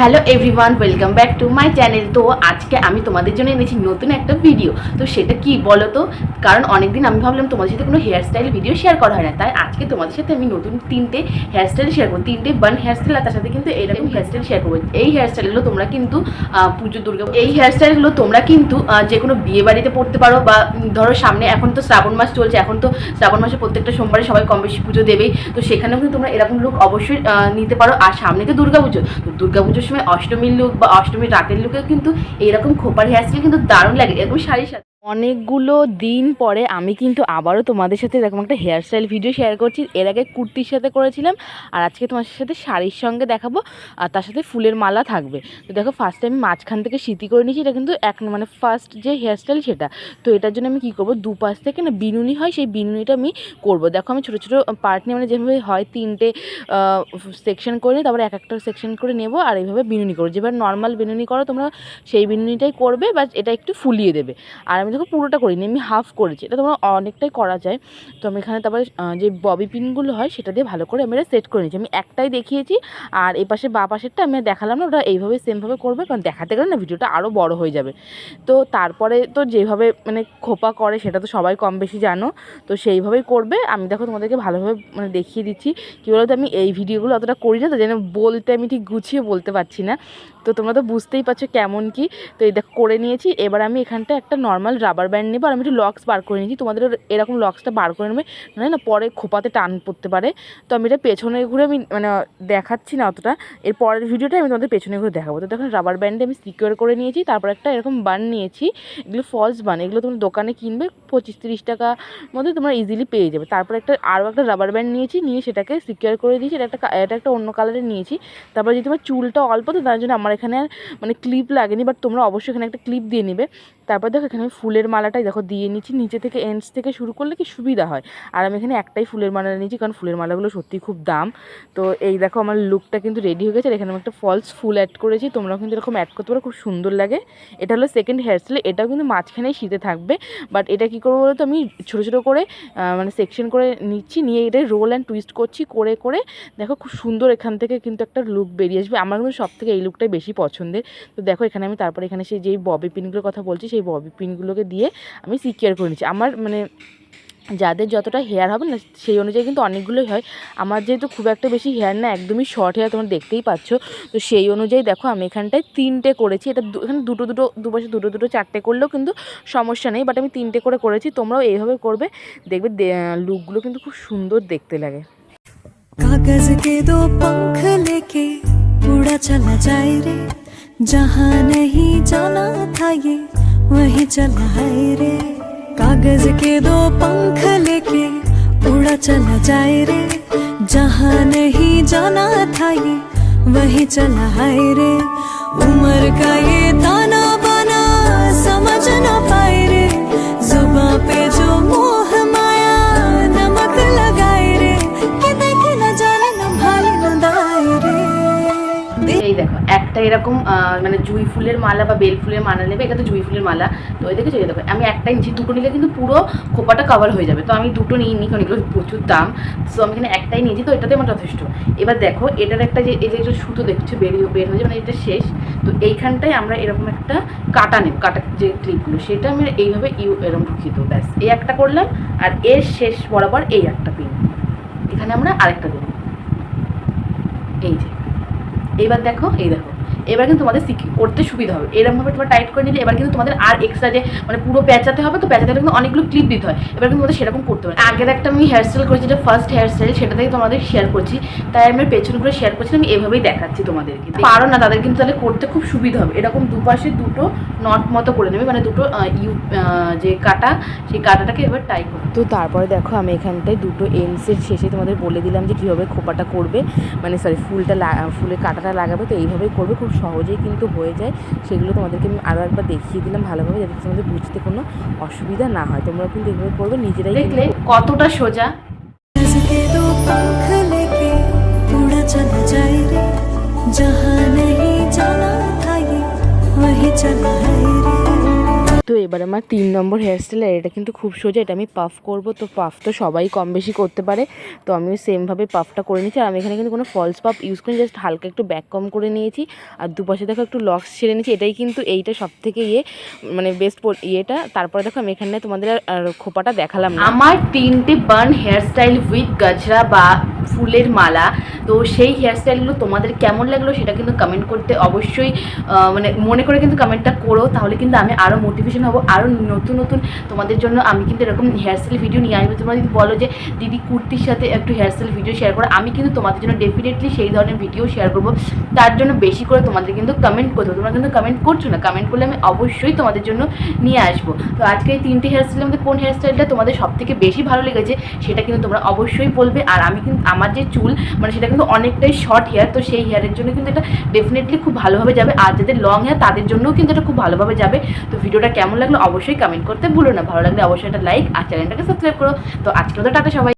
Hello everyone welcome back to my channel. তো আজকে আমি তোমাদের জন্য এনেছি নতুন একটা ভিডিও। তো সেটা কি বলো তো কারণ অনেকদিন আমি ভাবলাম তোমাদের সাথে কোনো হেয়ার স্টাইল ভিডিও শেয়ার করা হয় না। তাই আজকে তোমাদের সাথে আমি নতুন তিনটে হেয়ার স্টাইল শেয়ার করব। তিনটে বান হেয়ার স্টাইল আর তার সাথে কিন্তু এরকম হেয়ার স্টাইল শেয়ার করব। এই হেয়ার স্টাইলগুলো তোমরা কিন্তু পুজো দুর্গা এই হেয়ার স্টাইলগুলো তোমরা কিন্তু যে কোনো বিয়ে বাড়িতে পড়তে পারো বা ধরো সামনে এখন তো শ্রাবণ মাস চলছে এখন তো শ্রাবণ মাসে প্রত্যেকটা সোমবারে সবাই কম বেশি পুজো দেবেই। তো সেখানেও কিন্তু তোমরা এরকম লুক অবশ্যই নিতে পারো। আর সামনে তো দুর্গা পুজো তো দুর্গা পুজোর সময় অষ্টমীর লুক বা অষ্টমীর রাতের লুকেও কিন্তু এরকম খোপার হেয়ার স্টাইল কিন্তু দারুণ লাগে, এরকম শাড়ির সাথে। অনেকগুলো দিন পরে আমি কিন্তু আবারও তোমাদের সাথে এরকম একটা হেয়ার স্টাইল ভিডিও শেয়ার করছি। এর আগে কুর্তির সাথে করেছিলাম আর আজকে তোমার সাথে শাড়ির সঙ্গে দেখাবো আর তার সাথে ফুলের মালা থাকবে। তো দেখো ফার্স্টে আমি মাঝখান থেকে সিটি করে নিয়েছি, এটা কিন্তু এক মানে ফার্স্ট যে হেয়ার স্টাইল সেটা। তো এটার জন্য আমি কী করব? দুপাশ থেকে না বিনুনি হয়, সেই বিনুনিটা আমি করব। দেখো আমি ছোটো ছোটো পার্ট নিয়ে মানে যেভাবে হয় তিনটে সেকশন করে নিই, তারপরে এক একটা সেকশন করে নেব আর এইভাবে বিনুনি করব। যেভাবে নর্মাল বিনুনি করো, তোমরা সেই বিনুনিটাই করবে বাট এটা একটু ফুলিয়ে দেবে। আর আমি দেখো পুরোটা করিনি, আমি হাফ করেছি। এটা তোমার অনেকটাই করা যায়। তো আমি এখানে তারপরে যে ববি পিনগুলো হয়, সেটা দিয়ে ভালো করে আমি এটা সেট করে নিয়েছি। আমি একটাই দেখিয়েছি, আর এই পাশে বা পাশেরটা আমি দেখালাম না। ওটা এইভাবে সেমভাবে করবে, কারণ দেখাতে গেলে না ভিডিওটা আরও বড় হয়ে যাবে। তো তারপরে তো যেভাবে মানে খোপা করে, সেটা তো সবাই কম বেশি জানো। তো সেইভাবেই করবে। আমি দেখো তোমাদেরকে ভালোভাবে মানে দেখিয়ে দিচ্ছি। কী বলতো, আমি এই ভিডিওগুলো অতটা করি না তো, যেন বলতে আমি ঠিক গুছিয়ে বলতে পারছি না। তো তোমরা তো বুঝতেই পারছ কেমন কি। তো এই দেখো, করে নিয়েছি। এবার আমি এখানটা একটা নর্মাল রাবার ব্যান্ড নেব আর আমি একটু লক্স বার করে নিয়েছি তোমাদের এরকম লক্সটা বার করে নেবে মানে না পরে খোপাতে টান পড়তে পারে। তো আমি এটা পেছনে ঘুরে আমি মানে দেখাচ্ছি না অতটা। এর পরের ভিডিওটা আমি তোমাদের পেছনে ঘুরে দেখাবো। তো দেখুন রাবার ব্যান্ডে আমি সিকিউর করে নিয়েছি, তারপর একটা এরকম বান নিয়েছি। এগুলো ফলস বান এগুলো তোমরা দোকানে কিনবে পঁচিশ তিরিশ টাকা মধ্যে তোমরা ইজিলি পেয়ে যাবে। তারপর একটা আরও একটা রাবার ব্যান্ড নিয়েছি, নিয়ে সেটাকে সিকিউর করে দিয়েছি। এটা একটা এটা একটা অন্য কালারের নিয়েছি। তারপর যদি তোমার চুলটা অল্প, তো তার জন্য আমার এখানে মানে ক্লিপ লাগেনি বাট তোমরা অবশ্যই এখানে একটা ক্লিপ দিয়ে নেবে। তারপর দেখো এখানে আমি ফুলের মালাটাই দেখো দিয়ে নিচ্ছি। নিচে থেকে এন্ডস থেকে শুরু করলে কি সুবিধা হয়? আর আমি এখানে একটাই ফুলের মালা নিয়েছি, কারণ ফুলের মালাগুলো সত্যি খুব দাম। তো এই দেখো আমার লুকটা কিন্তু রেডি হয়ে গেছে। আর এখানে আমি একটা ফলস ফুল অ্যাড করেছি। তোমরাও কিন্তু এরকম অ্যাড করতে পারো, খুব সুন্দর লাগে। এটা হলো সেকেন্ড হেয়ার স্টাইল এটাও কিন্তু মাঝখানেই শীতে থাকবে। বাট এটা কী করব বলো তো আমি ছোটো ছোটো করে মানে সেকশন করে নিচ্ছি। নিয়ে এটা রোল অ্যান্ড টুইস্ট করছি, করে করে। দেখো খুব সুন্দর এখান থেকে কিন্তু একটা লুক বেরিয়ে আসবে। আমার কিন্তু সব থেকে এই লুকটাই বেশি পছন্দের। তো দেখো এখানে আমি তারপরে এখানে সেই যেই ববি পিনগুলোর কথা বলছি, সেই ববি পিনগুলোকে দিয়ে আমি সিকিউর করে নিচ্ছি আমার মানে যাদের যতটা হেয়ার হবে না সেই অনুযায়ী কিন্তু অনেকগুলোই হয় আমার যেহেতু খুব একটা বেশি হেয়ার না একদমই শর্ট হেয়ার তোমরা দেখতেই পাচ্ছ তো সেই অনুযায়ী দেখো আমি এখানটায় তিনটে করেছি এটা দু- এখানে দুটো দুটো দুপাশে দুটো দুটো চারটে করলেও কিন্তু সমস্যা নেই বাট আমি তিনটে করে করেছি তোমরাও এইভাবে করবে দেখবে লুকগুলো কিন্তু খুব সুন্দর দেখতে লাগে कागज के दो पंख लेके उड़ा चला जाए रे जहाँ नहीं जाना था ये वहीं चला रे। कागज़ के दो पंख लेके उड़ा चला जाए रे। जहाँ नहीं जाना था ये, वही चला रे। उम्र का ये ताना একটা এরকম মানে জুঁই ফুলের মালা বা বেল ফুলের মালা নেবে, এটা তো জুঁই ফুলের মালা। তো ওই দেখেছ, এই দেখো, আমি একটাই নিচ্ছি দুটো নিলে কিন্তু পুরো খোপাটা কভার হয়ে যাবে। তো আমি দুটো নিই কারণ এগুলো প্রচুর দাম। সো আমি এখানে একটাই নিয়েছি, তো এটাতে আমার যথেষ্ট। এবার দেখো, এটার একটা যে, এই যে একটা সুতো দেখছ বেরিয়ে বের হয়ে যাবে মানে এটা শেষ। তো এইখানটায় আমরা এরকম একটা কাটা নেব, কাটা যে ক্লিপগুলো সেটা আমি এইভাবে ইউ এরকম ঢুকিয়ে দেবো, ব্যাস। এই একটা করলাম, আর এর শেষ বরাবর এই একটা পিন এখানে আমরা আরেকটা দেবো। এই যে। এবার দেখো এই দেখো। এবার কিন্তু তোমাদের শিখি করতে সুবিধা হবে। এরকমভাবে তোমার টাইট করে নিলে এবার কিন্তু তোমাদের আর এক্সট্রা যে মানে পুরো পেঁচাতে হবে তো পেঁচাতে হলে কিন্তু অনেকগুলো ক্লিপ দিতে হয়। এবার কিন্তু তোমাদের সেরকম করতে হবে আগের একটা আমি হেয়ার স্টাইল করেছি যেটা ফার্স্ট হেয়ার স্টাইল সেটা থেকে তোমাদের শেয়ার করছি। তাই আমি পেছন করে শেয়ার করছি আমি এভাবেই দেখাচ্ছি তোমাদেরকে। পারো না তাদের কিন্তু তাহলে করতে খুব সুবিধা হবে। এরকম দুপাশে দুটো নট মতো করে নেবে মানে দুটো ইউ যে কাটা সেই কাটাটাকে এবার টাই করবে তো তারপরে দেখো আমি এখানটায় দুটো এন্ডসের শেষে তোমাদের বলে দিলাম যে কীভাবে খোপাটা করবে। মানে সরি ফুলটা ফুলের কাটাটা লাগাবে তো এইভাবেই করবে। খুব সহজেই কিন্তু হয়ে যায় সেগুলো তোমাদেরকে আমি আরও একবার দেখিয়ে দিলাম ভালোভাবে যাতে তোমাদের বুঝতে কোনো অসুবিধা না হয় তোমরা কিন্তু এইভাবে করবে নিজেরাই দেখলে কতটা সোজা कागज के दो पंख लेके उड़ा चला जाए रे जहाँ नहीं जाना था ये वहीं चला है रे তো এবার আমার তিন নম্বর হেয়ারস্টাইল আর এটা কিন্তু খুব সোজা, এটা আমি পাফ করব। তো পাফ তো সবাই কম বেশি করতে পারে। তো আমি সেমভাবে পাফটা করে নিয়েছি। আর আমি এখানে কিন্তু কোনো ফলস পাফ ইউজ করি জাস্ট হালকা একটু ব্যাক কম করে নিয়েছি। আর দুপাশে দেখো একটু লক্স ছেড়ে নিয়েছি। এটাই কিন্তু এইটা সব থেকে ইয়ে মানে বেস্ট ইয়েটা। তারপরে দেখো আমি এখানে তোমাদের আর- খোপাটা দেখালাম আমার তিনটে বার্ন হেয়ারস্টাইল উইথ গাজরা বা ফুলের মালা। তো সেই হেয়ারস্টাইলগুলো তোমাদের কেমন লাগল সেটা কিন্তু কমেন্ট করতে অবশ্যই মানে মনে করে কিন্তু কমেন্টটা করো। তাহলে কিন্তু আমি আরও মোটিভেশন হব আরও নতুন নতুন তোমাদের জন্য আমি কিন্তু এরকম হেয়ারস্টাইল ভিডিও নিয়ে আসব। তোমরা যদি বলো যে, দিদি কুর্তির সাথে একটু হেয়ারস্টাইল ভিডিও শেয়ার করো, আমি কিন্তু তোমাদের জন্য ডেফিনেটলি সেই ধরনের ভিডিও শেয়ার করব। তার জন্য বেশি করে তোমাদের কিন্তু কমেন্ট করতে তোমরা কিন্তু কমেন্ট করছ না কমেন্ট করলে আমি অবশ্যই তোমাদের জন্য নিয়ে আসব। তো আজকে এই তিনটে হেয়ারস্টাইলের মধ্যে কোন হেয়ারস্টাইলটা তোমাদের সব থেকে বেশি ভালো লেগেছে সেটা কিন্তু তোমরা অবশ্যই বলবে। আর আমি কিন্তু আমার যে চুল মানে সেটা কিন্তু অনেকটাই শর্ট হেয়ার তো সেই হেয়ারের জন্য কিন্তু এটা ডেফিনেটলি খুব ভালোভাবে যাবে। আর যাদের লং হেয়ার তাদের জন্যও কিন্তু এটা খুব ভালোভাবে যাবে। তো ভিডিওটা কেমন লাগল অবশ্যই কমেন্ট করতে ভুলো না। ভালো লাগলে অবশ্যই একটা লাইক আর চ্যানেলটাকে সাবস্ক্রাইব করো। তো আজকে তো টাটা সবাই।